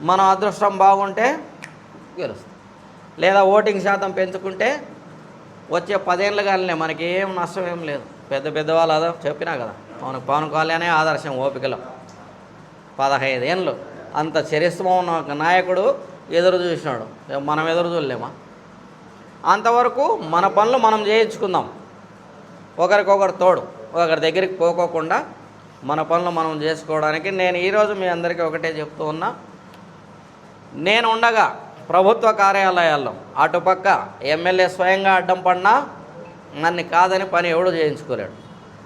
మన అదృష్టం బాగుంటే గెలుస్తాం. లేదా ఓటింగ్ శాతం పెంచుకుంటే వచ్చే పదేళ్ళు కానీ మనకి ఏం నష్టం ఏం లేదు. పెద్ద పెద్ద వాళ్ళు అదో చెప్పినా కదా పవన్ పవన్ కళ్యాణే ఆదర్శం ఓపికలో. పదహైదేళ్ళు అంత చరిత్ర ఉన్న ఒక నాయకుడు ఎదురు చూసినాడు. మనం ఎదురు చూడలేమా? అంతవరకు మన పనులు మనం చేయించుకుందాం. ఒకరికొకరు తోడు. ఒకరి దగ్గరికి పోకోకుండా మన పనులు మనం చేసుకోవడానికి నేను ఈరోజు మీ అందరికీ ఒకటే చెప్తూ ఉన్నా. నేను ఉండగా ప్రభుత్వ కార్యాలయాల్లో అటుపక్క ఎమ్మెల్యే స్వయంగా అడ్డం పడినా నన్ను కాదని పని ఎవడు చేయించుకోలేడు.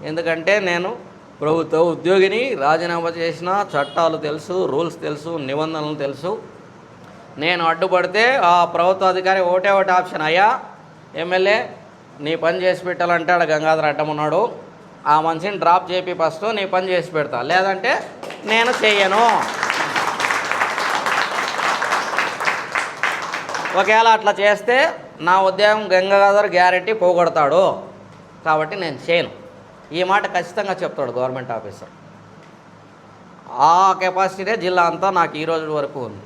ఎందుకంటే నేను ప్రభుత్వ ఉద్యోగిని రాజీనామా చేసిన చట్టాలు తెలుసు రూల్స్ తెలుసు నిబంధనలు తెలుసు. నేను అడ్డుపడితే ఆ ప్రభుత్వ అధికారి ఒకటే ఒకటి ఆప్షన్ అయ్యా ఎమ్మెల్యే నీ పని చేసి పెట్టాలంటే ఆడ గంగాధర అడ్డం ఉన్నాడు. ఆ మనిషిని డ్రాప్ చేపి ఫస్ట్ నీ పని చేసి పెడతా. లేదంటే నేను చెయ్యను. ఒకవేళ అట్లా చేస్తే నా ఉద్యోగం గంగాధర్ గ్యారెంటీ పోగొడతాడు. కాబట్టి నేను చేయను. ఈ మాట ఖచ్చితంగా చెప్తాడు గవర్నమెంట్ ఆఫీసర్. ఆ కెపాసిటీనే జిల్లా అంతా నాకు ఈ రోజు వరకు ఉంది.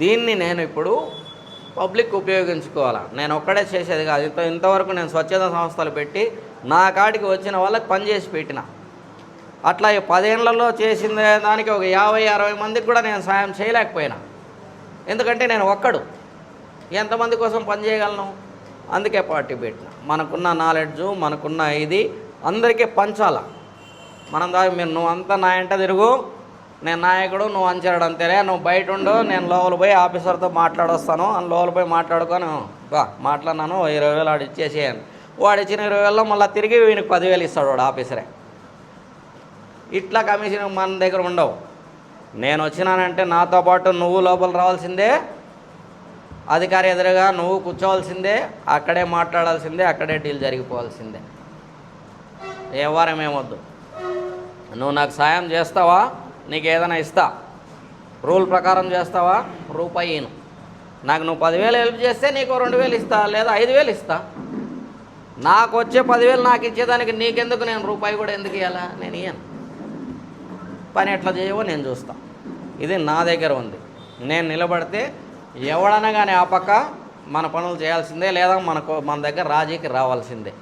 దీన్ని నేను ఇప్పుడు పబ్లిక్ ఉపయోగించుకోవాలా? నేను ఒక్కడే చేసేది కాదు. ఇంత ఇంతవరకు నేను స్వచ్ఛంద సంస్థలు పెట్టి నా కాడికి వచ్చిన వాళ్ళకి పనిచేసి పెట్టిన. అట్లా ఈ పదేళ్ళలో చేసిన దానికి ఒక యాభై అరవై మందికి కూడా నేను సాయం చేయలేకపోయినా. ఎందుకంటే నేను ఒక్కడు. ఎంతమంది కోసం పని చేయగలను? అందుకే పార్టీ పెట్టిన. మనకున్న నాలెడ్జు మనకున్న ఇది అందరికీ పంచాల. మనం దా మీరు నువ్వు అంతా నా ఎంట తిరుగు. నేను నాయకుడు నువ్వు అంచరడు అంతేనే నువ్వు బయట ఉండు. నేను లోపల పోయి ఆఫీసర్తో మాట్లాడొస్తాను. అని లోపల పోయి మాట్లాడుకొని బా మాట్లాడినాను. ఇరవై వేలు వాడు ఇచ్చేసేయను. వాడు ఇచ్చిన ఇరవై వేలలో మళ్ళీ తిరిగి వీనికి పదివేలు ఇస్తాడు వాడు ఆఫీసరే. ఇట్లా కమిషన్ మన దగ్గర ఉండవు. నేను వచ్చినానంటే నాతో పాటు నువ్వు లోపల రావాల్సిందే. అధికారి ఎదురుగా నువ్వు కూర్చోవాల్సిందే అక్కడే మాట్లాడాల్సిందే అక్కడే డీల్ జరిగిపోవాల్సిందే. వ్యవహారం ఏమొద్దు నువ్వు నాకు సాయం చేస్తావా? నీకు ఏదైనా ఇస్తా. రూల్ ప్రకారం చేస్తావా? రూపాయి నాకు నువ్వు పదివేలు హెల్ప్ చేస్తే నీకు రెండు వేలు ఇస్తా లేదా ఐదు వేలు ఇస్తా. నాకు వచ్చే పదివేలు నాకు ఇచ్చేదానికి నీకెందుకు? నేను రూపాయి కూడా ఎందుకు ఇవ్వాలా నేను ఇయ్యను. పని ఎట్లా చేయవో నేను చూస్తా. ఇది నా దగ్గర ఉంది. నేను నిలబడితే ఎవడన్నా కానీ ఆ పక్క మన పనులు చేయాల్సిందే లేదా మనకు మన దగ్గర రాజీకి రావాల్సిందే.